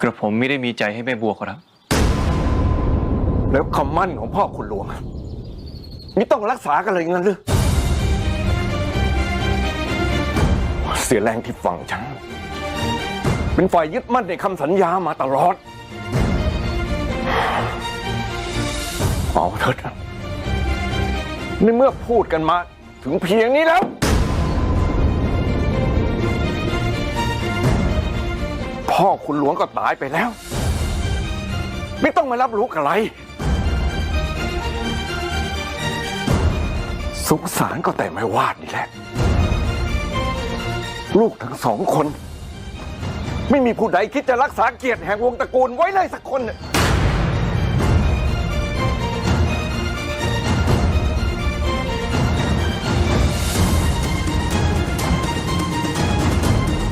กระผมไม่ได้มีใจให้แม่บัวขอรับ แล้วคำมั่นของพ่อคุณหลวงอะนี่ต้องรักษากันเลยงั้นหรือเสียแรงที่ฟังฉัน เป็นฝ่ายยึดมั่นในคำสัญญามาตลอด เอาเถิดในเมื่อพูดกันมาถึงเพียงนี้แล้ว พ่อคุณหลวงก็ตายไปแล้ว ไม่ต้องมารับรู้อะไร สงสารก็แต่ไม่วาดนี่แหละ ลูกทั้งสองคน ไม่มีผู้ใดคิดจะรักษาเกียรติแห่งวงตระกูลไว้เลยสักคนน่